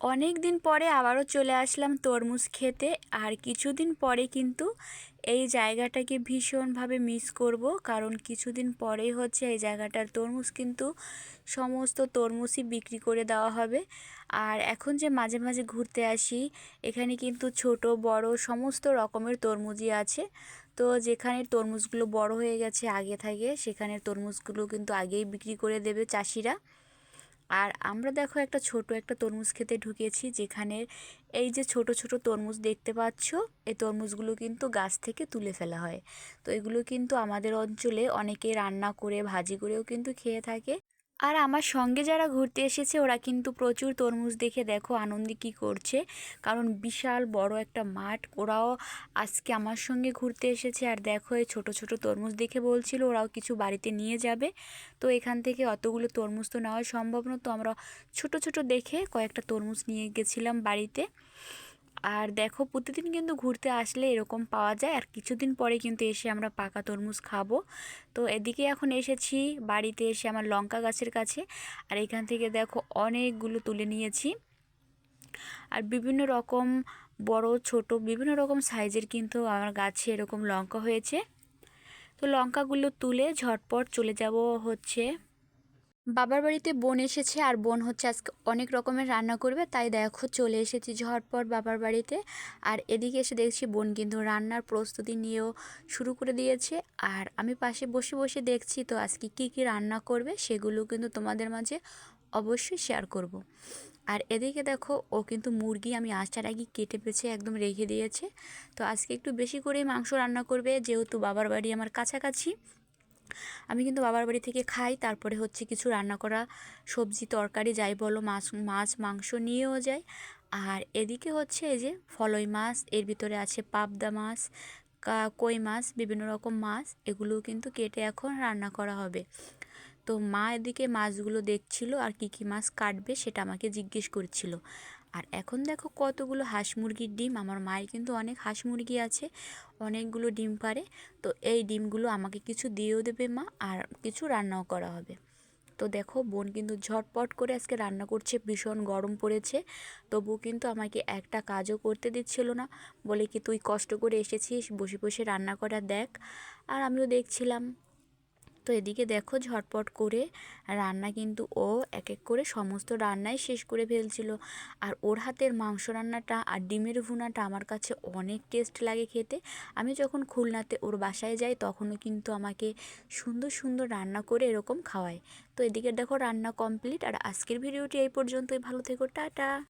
অনেক দিন পরে আবারও চলে আসলাম তরমুজ খেতে, আর কিছুদিন পরে কিন্তু এই জায়গাটাকে ভীষণভাবে মিস করব, কারণ কিছুদিন পরেই হচ্ছে এই জায়গাটার তরমুজ কিন্তু সমস্ত তরমুজই বিক্রি করে দেওয়া হবে। আর এখন যে মাঝে মাঝে ঘুরতে আসি, এখানে কিন্তু ছোট, বড় সমস্ত রকমের তরমুজই আছে। তো যেখানে তরমুজগুলো বড় হয়ে গেছে আগে থাকে সেখানে তরমুজগুলো কিন্তু আগেই বিক্রি করে দেবে চাষিরা। আর আমরা দেখো একটা ছোট একটা তরমুজ খেতে ঢুকেছি, যেখানে এই যে ছোট ছোট তরমুজ দেখতে পাচ্ছ, এই তরমুজগুলো কিন্তু গাছ থেকে তুলে ফেলা হয়। তো এগুলো কিন্তু আমাদের অঞ্চলে অনেকে রান্না করে, ভাজি করেও কিন্তু খেয়ে থাকে। আর আমার সঙ্গে যারা ঘুরতে এসেছে, ওরা কিন্তু প্রচুর তরমুজ দেখে দেখো আনন্দে কী করছে। কারণ বিশাল বড় একটা মাঠ, ওরাও আজকে আমার সঙ্গে ঘুরতে এসেছে। আর দেখো, এই ছোটো ছোটো তরমুজ দেখে বলছিল, ওরাও কিছু বাড়িতে নিয়ে যাবে। তো এখান থেকে অতগুলো তরমুজ তো নেওয়া সম্ভব না তো আমরা ছোট ছোট দেখে কয়েকটা তরমুজ নিয়ে গেছিলাম বাড়িতে। আর দেখো প্রতিদিন কিন্তু ঘুরতে আসলে এরকম পাওয়া যায়। আর কিছুদিন পরে কিন্তু এসে আমরা পাকা তরমুজ খাব। তো এদিকে এখন এসেছি বাড়িতে এসে আমার লঙ্কা গাছের কাছে। আর এখান থেকে দেখো অনেকগুলো তুলে নিয়েছি। আর বিভিন্ন রকম বড়, ছোট বিভিন্ন রকম সাইজের কিন্তু আমার গাছে এরকম লঙ্কা হয়েছে। তো লঙ্কাগুলো তুলে ঝটপট চলে যাব হচ্ছে বাবার বাড়িতে বোন এসেছে আর বোন হচ্ছে আজকে অনেক রকমের রান্না করবে, তাই দেখো চলে এসেছি ঝটপট বাবার বাড়িতে। আর এদিকে এসে দেখছি বোন কিন্তু রান্নার প্রস্তুতি নিয়েও শুরু করে দিয়েছে। আর আমি পাশে বসে বসে দেখছি তো আজকে কি কি রান্না করবে সেগুলো কিন্তু তোমাদের মাঝে অবশ্যই শেয়ার করব। আর এদিকে দেখো ও কিন্তু মুরগি আমি আসার আগে কেটে পেছে একদম রেখে দিয়েছে। তো আজকে একটু বেশি করে মাংস রান্না করবে, যেহেতু বাবার বাড়ি আমার কাছাকাছি। আমি কিন্তু বাবার বাড়ি থেকে খাই, তারপরে হচ্ছে কিছু রান্না করা, সবজি, তরকারি, যাই বলো, মাছ মাছ, মাংস নিয়েও যাই। আর এদিকে হচ্ছে এই যে ফলই মাছ, এর ভিতরে আছে পাবদা মাছ কই মাছ, বিভিন্ন রকম মাছ এগুলো কিন্তু কেটে এখন রান্না করা হবে। তো মা এদিকে মাছগুলো দেখছিল আর কি কি মাছ কাটবে সেটা আমাকে জিজ্ঞেস করছিল। আর এখন দেখো কতগুলো হাঁস মুরগির ডিম। আমার মায়ের কিন্তু অনেক হাঁস মুরগি আছে, অনেকগুলো ডিম পারে। তো এই ডিমগুলো আমাকে কিছু দিয়েও দেবে মা আর কিছু রান্নাও করা হবে। তো দেখো বোন কিন্তু ঝটপট করে আজকে রান্না করছে, ভীষণ গরম পড়েছে। তবু কিন্তু আমাকে একটা কাজও করতে দিচ্ছিল না। বলে কি, তুই কষ্ট করে এসেছিস, বসে বসে রান্না করা দেখ। আর আমিও দেখছিলাম তো এদিকে দেখো ঝটপট করে রান্না কিন্তু ও এক এক করে সমস্ত রান্নাই শেষ করে ফেলছিল। আর ওর হাতের মাংস রান্নাটা আর ডিমের ভুনাটা আমার কাছে অনেক টেস্ট লাগে খেতে। আমি যখন খুলনাতে ওর বাসায় যাই তখনও কিন্তু আমাকে সুন্দর সুন্দর রান্না করে এরকম খাওয়ায়। তো এদিকে দেখো রান্না কমপ্লিট আর আজকের ভিডিওটি এই পর্যন্তই। ভালো থেকো, টাটা।